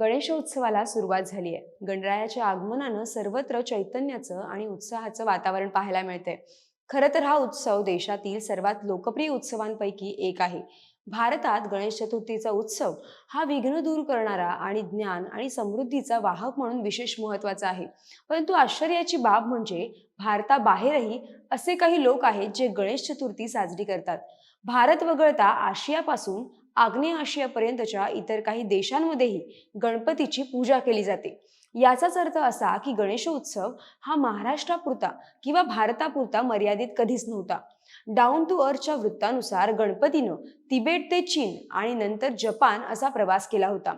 गणेशोत्सवाला सुरुवात झाली आहे. गणरायाच्या आगमनानं सर्वत्र चैतन्याचं आणि उत्साहाचं वातावरण पाहायला मिळतंय. खरं तर हा उत्सव देशातील सर्वात लोकप्रिय उत्सवांपैकी एक आहे. भारतात गणेश चतुर्थीचा उत्सव हा विघ्न दूर करणारा आणि ज्ञान आणि समृद्धीचा वाहक म्हणून विशेष महत्त्वाचा आहे. परंतु आश्चर्याची बाब म्हणजे भारताबाहेरही असे काही लोक आहेत जे गणेश चतुर्थी साजरी करतात. भारत वगळता आशियापासून आग्नेय आशियापर्यंतच्या इतर काही देशांमध्येही गणपतीची पूजा केली जाते. याचाच अर्थ असा की गणेशोत्सव हा महाराष्ट्रापुरता किंवा भारतापुरता मर्यादित कधीच नव्हता. डाऊन टू अर्थच्या वृत्तानुसार गणपतीनं तिबेट ते चीन आणि नंतर जपान असा प्रवास केला होता.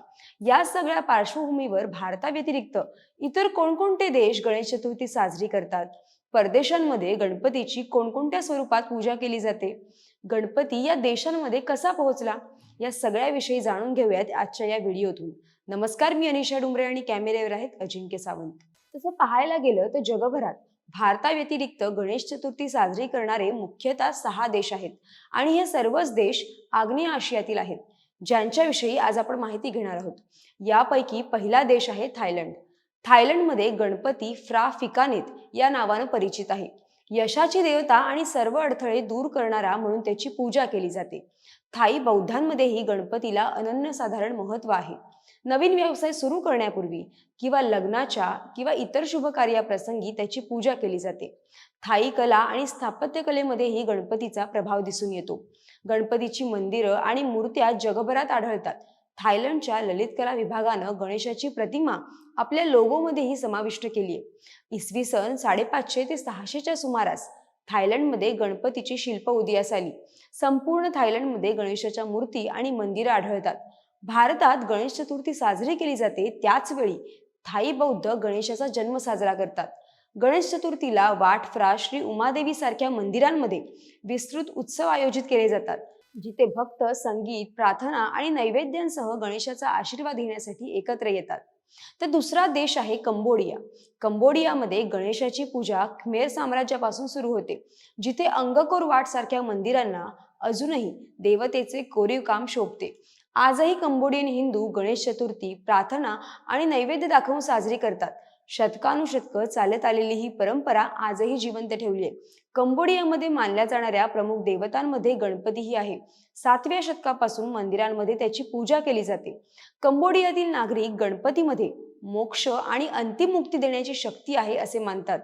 या सगळ्या पार्श्वभूमीवर भारताव्यतिरिक्त इतर कोणकोणते देश गणेश चतुर्थी साजरी करतात? परदेशांमध्ये गणपतीची कोणकोणत्या स्वरूपात पूजा केली जाते? गणपती या देशांमध्ये कसा पोहोचला? या सगळ्याविषयी जाणून घेऊयात आजच्या या व्हिडिओतून. नमस्कार मी अनिशा डुमरे आणि कॅमेऱ्यावर आहेत अजिंक्य सावंत. तसं पाहायला गेलं तर जगभरात भारताव्यतिरिक्त गणेश चतुर्थी साजरी करणारे मुख्यतः सहा देश आहेत आणि हे सर्वच देश आग्नेय आशियातील आहेत ज्यांच्याविषयी आज आपण माहिती घेणार आहोत. यापैकी पहिला देश आहे थायलंड. थायलंडमध्ये गणपती फ्रा फिकानेत या नावानं परिचित आहे. यशाची देवता आणि सर्व अडथळे दूर करणारा म्हणून त्याची पूजा केली जाते. थाई बौद्धांमध्येही गणपतीला अनन्यसाधारण महत्त्व आहे. नवीन व्यवसाय सुरू करण्यापूर्वी किंवा लग्नाच्या किंवा इतर शुभ कार्याप्रसंगी त्याची पूजा केली जाते. थाई कला आणि स्थापत्यकलेमध्येही गणपतीचा प्रभाव दिसून येतो. गणपतीची मंदिरं आणि मूर्त्या जगभरात आढळतात. थायलंडच्या ललित कला विभागानं गणेशाची प्रतिमा आपल्या लोगोमध्येही समाविष्ट केली आहे इसवी सन साडेपाचशे ते सहाशेच्या सुमारास थायलंडमध्ये गणपतीची शिल्प उदयास आली. संपूर्ण थायलंडमध्ये गणेशाच्या मूर्ती आणि मंदिरं आढळतात. भारतात गणेश चतुर्थी साजरी केली जाते त्याचवेळी थाई बौद्ध गणेशाचा जन्म साजरा करतात. गणेश चतुर्थीला वाटफ्रा श्री उमादेवी सारख्या मंदिरांमध्ये विस्तृत उत्सव आयोजित केले जातात. जिथे भक्त संगीत प्रार्थना आणि नैवेद्यांसह गणेशाचा आशीर्वाद घेण्यासाठी एकत्र येतात. तर दुसरा देश आहे कंबोडिया. कंबोडियामध्ये गणेशाची पूजा खमेर साम्राज्यापासून सुरू होते. जिथे अंगकोर वाट सारख्या मंदिरांना अजूनही देवतेचे कोरीव काम शोभते. आजही कंबोडियन हिंदू गणेश चतुर्थी प्रार्थना आणि नैवेद्य दाखवून साजरी करतात. शतकानुशतक चालत आलेली ही परंपरा आजही जिवंत ठेवली आहे. कंबोडियामध्ये मानल्या जाणाऱ्या प्रमुख देवतांमध्ये गणपतीही आहे. सातव्या शतकापासून मंदिरांमध्ये त्याची पूजा केली जाते. कंबोडियातील नागरिक गणपतीमध्ये मोक्ष आणि अंतिम मुक्ती देण्याची शक्ती आहे असे मानतात.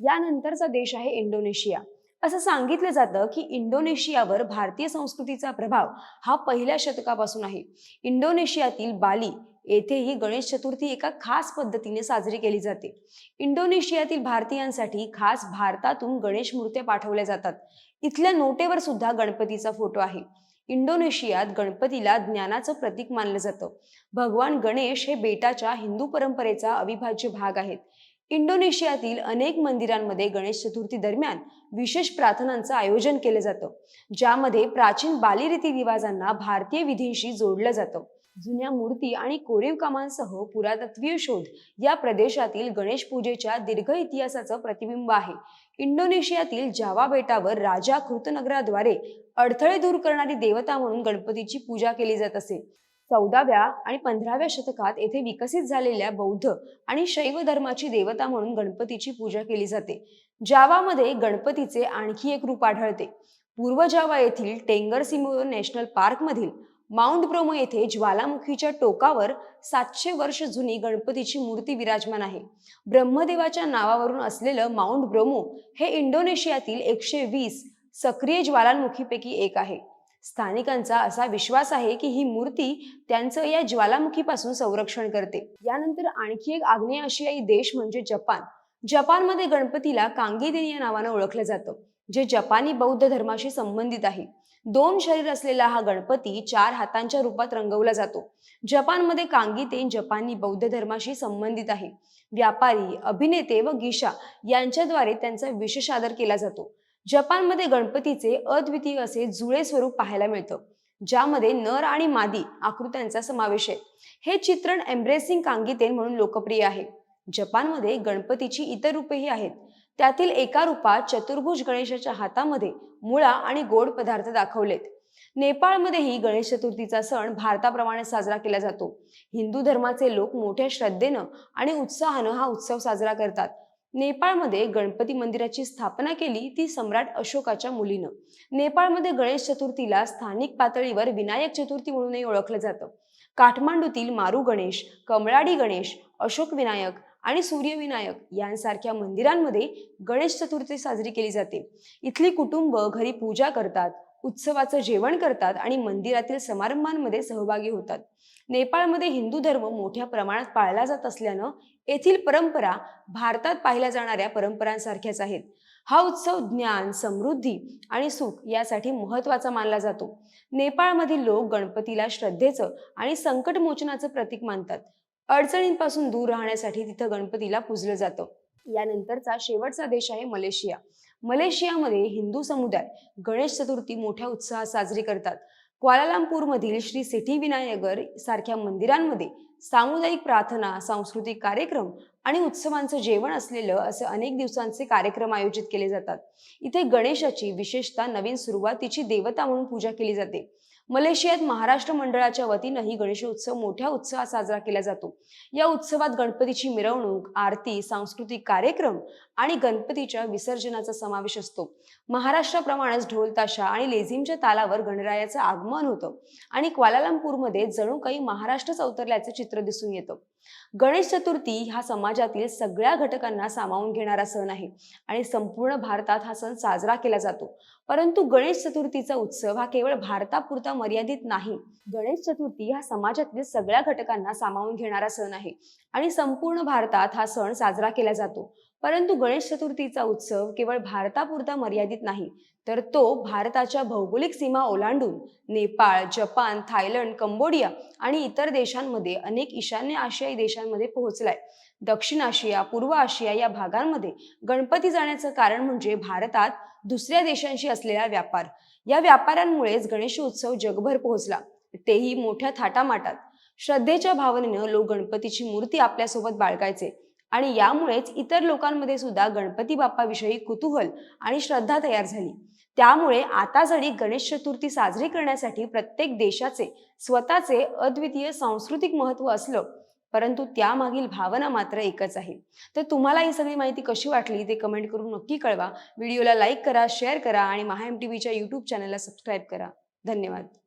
यानंतरचा देश आहे इंडोनेशिया. असं सांगितलं जातं की इंडोनेशियावर भारतीय संस्कृतीचा प्रभाव हा पहिल्या शतकापासून आहे. इंडोनेशियातील बाली येथेही गणेश चतुर्थी एका खास पद्धतीने साजरी केली जाते. इंडोनेशियातील भारतीयांसाठी खास भारतातून गणेश मूर्त्या पाठवल्या जातात. इथल्या नोटेवर सुद्धा गणपतीचा फोटो आहे. इंडोनेशियात गणपतीला ज्ञानाचं प्रतीक मानलं जातं. भगवान गणेश हे बेटाच्या हिंदू परंपरेचा अविभाज्य भाग आहेत. इंडोनेशियातील अनेक मंदिरांमध्ये गणेश चतुर्थी दरम्यान विशेष प्रार्थनांचं आयोजन केलं जातं. ज्यामध्ये प्राचीन बालीरीती रिवाजांना भारतीय विधींशी जोडलं जातं. जुन्या मूर्ती आणि कोरीव कामांसह पुरातत्वीय शोध या प्रदेशातील गणेश पूजेच्या दीर्घ इतिहासाचं प्रतिबिंब आहे. इंडोनेशियातील जावा बेटावर राजा कृतनगराद्वारे अडथळे दूर करणारी देवता म्हणून गणपतीची पूजा केली जात असे. चौदाव्या आणि पंधराव्या शतकात येथे विकसित झालेल्या बौद्ध आणि शैव धर्माची देवता म्हणून गणपतीची पूजा केली जाते. जावामध्ये गणपतीचे आणखी एक रूप आढळते. पूर्व जावा येथील टेंगर सिमो नॅशनल पार्कमधील माउंट ब्रोमो येथे ज्वालामुखीच्या टोकावर सातशे वर्ष जुनी गणपतीची मूर्ती विराजमान आहे. ब्रह्मदेवाच्या नावावरून असलेलं माउंट ब्रोमो हे इंडोनेशियातील एकशे वीस सक्रिय ज्वालामुखीपैकी एक आहे. स्थानिकांचा असा विश्वास आहे की ही मूर्ती त्यांचं या ज्वालामुखीपासून संरक्षण करते. यानंतर आणखी एक आग्नेय आशियाई देश म्हणजे जपान. जपानमध्ये गणपतीला कांगीदेन या नावानं ओळखलं जातं. जे जपानी बौद्ध धर्माशी संबंधित आहे. दोन शरीर असलेला हा गणपती चार हातांच्या रूपात रंगवला जातो. जपानमध्ये कांगीतेन जपानी बौद्ध धर्माशी संबंधित आहे. व्यापारी अभिनेते व गिशा यांच्याद्वारे त्यांचा विशेष आदर केला जातो. जपानमध्ये गणपतीचे अद्वितीय असे जुळे स्वरूप पाहायला मिळतं. ज्यामध्ये नर आणि मादी आकृत्यांचा समावेश आहे. हे चित्रण एम्ब्रेसिंग कांगीतेन म्हणून लोकप्रिय आहे. जपानमध्ये गणपतीची इतर रूपेही आहेत. त्यातील एका रूपात चतुर्भुज गणेशाच्या हातामध्ये मुळा आणि गोड पदार्थ दाखवलेत. नेपाळमध्येही गणेश चतुर्थीचा सण भारताप्रमाणे साजरा केला जातो. हिंदू धर्माचे लोक मोठ्या श्रद्धेनं आणि उत्साहानं हा उत्सव साजरा करतात. नेपाळमध्ये गणपती मंदिराची स्थापना केली ती सम्राट अशोकाच्या मुलीनं. नेपाळमध्ये गणेश चतुर्थीला स्थानिक पातळीवर विनायक चतुर्थी म्हणूनही ओळखलं जातं. काठमांडूतील मारू गणेश कमळाडी गणेश अशोक विनायक आणि सूर्यविनायक यांसारख्या मंदिरांमध्ये गणेश चतुर्थी साजरी केली जाते. इथली कुटुंब घरी पूजा करतात उत्सवाचं जेवण करतात आणि मंदिरातील समारंभांमध्ये सहभागी होतात. नेपाळमध्ये हिंदू धर्म मोठ्या प्रमाणात पाळला जात असल्यानं येथील परंपरा भारतात पाहिल्या जाणाऱ्या परंपरांसारख्याच आहेत. हा उत्सव ज्ञान समृद्धी आणि सुख यासाठी महत्त्वाचा मानला जातो. नेपाळमधील लोक गणपतीला श्रद्धेचं आणि संकटमोचनाचं प्रतीक मानतात. अडचणींपासून दूर राहण्यासाठी तिथं गणपतीला पूजलं जातं. यानंतरचा शेवटचा देश आहे मलेशिया. मलेशियामध्ये हिंदू समुदाय गणेश चतुर्थी मोठ्या उत्साहात साजरी करतात. क्वालालंपूरमधील श्री सिटी विनायगर सारख्या मंदिरांमध्ये सामुदायिक प्रार्थना सांस्कृतिक कार्यक्रम आणि उत्सवांचं जेवण असलेलं असे अनेक दिवसांचे कार्यक्रम आयोजित केले जातात. इथे गणेशाची विशेषतः नवीन सुरुवातीची देवता म्हणून पूजा केली जाते. मलेशियात महाराष्ट्र मंडळाच्या वतीनंही गणेशोत्सव मोठ्या उत्साहात साजरा केला जातो. या उत्सवात गणपतीची मिरवणूक आरती सांस्कृतिक कार्यक्रम आणि गणपतीच्या विसर्जनाचा समावेश असतो. महाराष्ट्राप्रमाणेच ढोल ताशा आणि लेझिमच्या तालावर गणरायाचं आगमन होतं आणि क्वालालंपूरमध्ये जणू काही महाराष्ट्रच अवतरल्याचं चित्र दिसून येतं. गणेश चतुर्थी हा समाजातील सगळ्या घटकांना सामावून घेणारा सण आहे आणि संपूर्ण भारतात हा सण साजरा केला जातो. परंतु गणेश चतुर्थीचा उत्सव हा केवळ भारतापुरता मर्यादित नाही. गणेश चतुर्थी हा समाजातील सगळ्या घटकांना सामावून घेणारा सण आहे आणि संपूर्ण भारतात हा सण साजरा केला जातो. परंतु गणेश चतुर्थीचा उत्सव केवळ भारतापुरता मर्यादित नाही तर तो भारताच्या भौगोलिक सीमा ओलांडून नेपाळ जपान थायलंड कंबोडिया आणि इतर देशांमध्ये अनेक ईशान्य आशियाई देशांमध्ये पोहोचलाय. दक्षिण आशिया पूर्व आशिया या भागांमध्ये गणपती जाण्याचं कारण म्हणजे भारतात दुसऱ्या देशांशी असलेला व्यापार. या व्यापाऱ्यांमुळेच गणेशोत्सव जगभर पोहोचला. तेही मोठ्या थाटामाटात. श्रद्धेच्या भावनेनं लोक गणपतीची मूर्ती आपल्यासोबत बाळगायचे. आणि यामुळेच इतर लोकांमध्ये सुद्धा गणपती बाप्पाविषयी कुतूहल आणि श्रद्धा तयार झाली. त्यामुळे आता जरी गणेश चतुर्थी साजरी करण्यासाठी प्रत्येक देशाचे स्वतःचे अद्वितीय सांस्कृतिक महत्त्व असलं परंतु त्यामागील भावना मात्र एकच आहे. तर तुम्हाला ही सगळी माहिती कशी वाटली ते कमेंट करून नक्की कळवा. व्हिडिओला लाईक करा शेअर करा आणि महा एम टी व्हीच्या यूट्यूब चॅनलला सबस्क्राईब करा. धन्यवाद.